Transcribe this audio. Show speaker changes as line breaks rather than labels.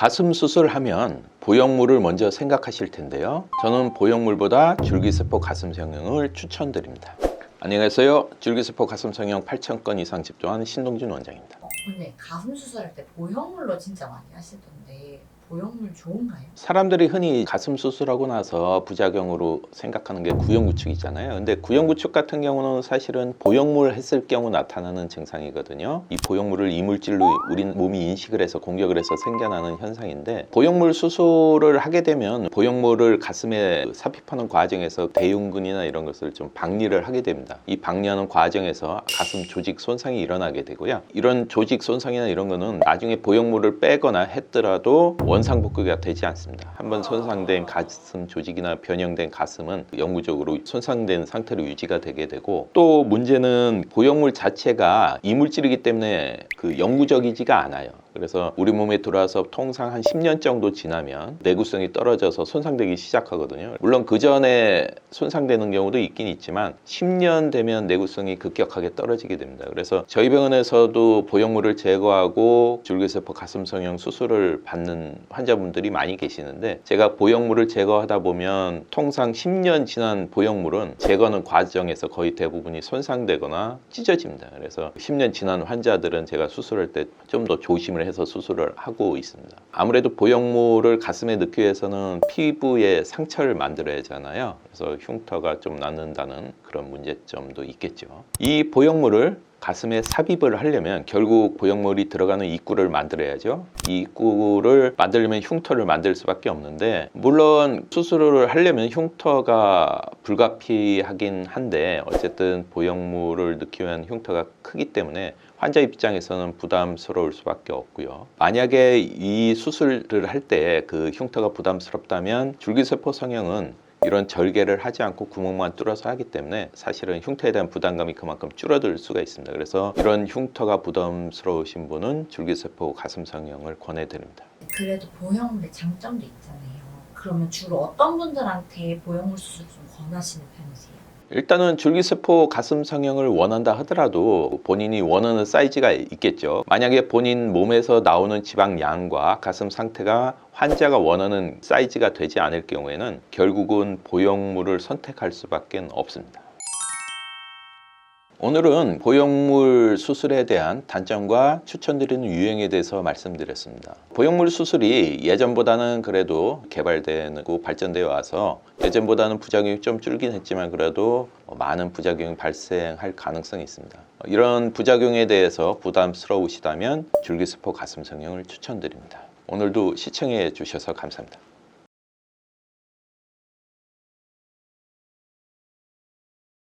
가슴 수술하면 보형물을 먼저 생각하실 텐데요. 저는 보형물보다 줄기세포 가슴 성형을 추천드립니다. 안녕하세요. 줄기세포 가슴 성형 8,000건 이상 집도한 신동준 원장입니다.
어, 근데 가슴 수술할 때 보형물로 진짜 많이 하시던데 보형물 좋은가요?
사람들이 흔히 가슴 수술하고 나서 부작용으로 생각하는 게 구형구축이잖아요. 근데 구형구축 같은 경우는 사실은 보형물 했을 경우 나타나는 증상이거든요. 이 보형물을 이물질로 우리 몸이 인식을 해서 공격을 해서 생겨나는 현상인데 보형물 수술을 하게 되면 보형물을 가슴에 삽입하는 과정에서 대흉근이나 이런 것을 좀 박리를 하게 됩니다. 이 박리하는 과정에서 가슴 조직 손상이 일어나게 되고요. 이런 조직 손상이나 이런 거는 나중에 보형물을 빼거나 했더라도 원상 복구가 되지 않습니다. 한번 손상된 가슴 조직이나 변형된 가슴은 영구적으로 손상된 상태로 유지가 되게 되고 또 문제는 보형물 자체가 이물질이기 때문에 그 영구적이지가 않아요. 그래서 우리 몸에 들어와서 통상 한 10년 정도 지나면 내구성이 떨어져서 손상되기 시작하거든요. 물론 그 전에 손상되는 경우도 있긴 있지만 10년 되면 내구성이 급격하게 떨어지게 됩니다. 그래서 저희 병원에서도 보형물을 제거하고 줄기세포 가슴 성형 수술을 받는 환자분들이 많이 계시는데 제가 보형물을 제거하다 보면 통상 10년 지난 보형물은 제거하는 과정에서 거의 대부분이 손상되거나 찢어집니다. 그래서 10년 지난 환자들은 제가 수술할 때 좀 더 조심을 해서 수술을 하고 있습니다. 아무래도 보형물을 가슴에 넣기 위해서는 피부에 상처를 만들어야 하잖아요. 그래서 흉터가 좀 낳는다는 그런 문제점도 있겠죠. 이 보형물을 가슴에 삽입을 하려면 결국 보형물이 들어가는 입구를 만들어야죠. 이 입구를 만들려면 흉터를 만들 수밖에 없는데 물론 수술을 하려면 흉터가 불가피하긴 한데 어쨌든 보형물을 넣기 위한 흉터가 크기 때문에 환자 입장에서는 부담스러울 수밖에 없고요. 만약에 이 수술을 할 때 그 흉터가 부담스럽다면 줄기세포 성형은 이런 절개를 하지 않고 구멍만 뚫어서 하기 때문에 사실은 흉터에 대한 부담감이 그만큼 줄어들 수가 있습니다. 그래서 이런 흉터가 부담스러우신 분은 줄기세포 가슴 성형을 권해드립니다.
그래도 보형물의 장점도 있잖아요. 그러면 주로 어떤 분들한테 보형물 수술 좀 권하시는 편이세요?
일단은 줄기세포 가슴 성형을 원한다 하더라도 본인이 원하는 사이즈가 있겠죠. 만약에 본인 몸에서 나오는 지방 양과 가슴 상태가 환자가 원하는 사이즈가 되지 않을 경우에는 결국은 보형물을 선택할 수밖에 없습니다. 오늘은 보형물 수술에 대한 단점과 추천드리는 유형에 대해서 말씀드렸습니다. 보형물 수술이 예전보다는 그래도 개발되고 발전되어 와서 예전보다는 부작용이 좀 줄긴 했지만 그래도 많은 부작용이 발생할 가능성이 있습니다. 이런 부작용에 대해서 부담스러우시다면 줄기세포 가슴 성형을 추천드립니다. 오늘도 시청해 주셔서 감사합니다.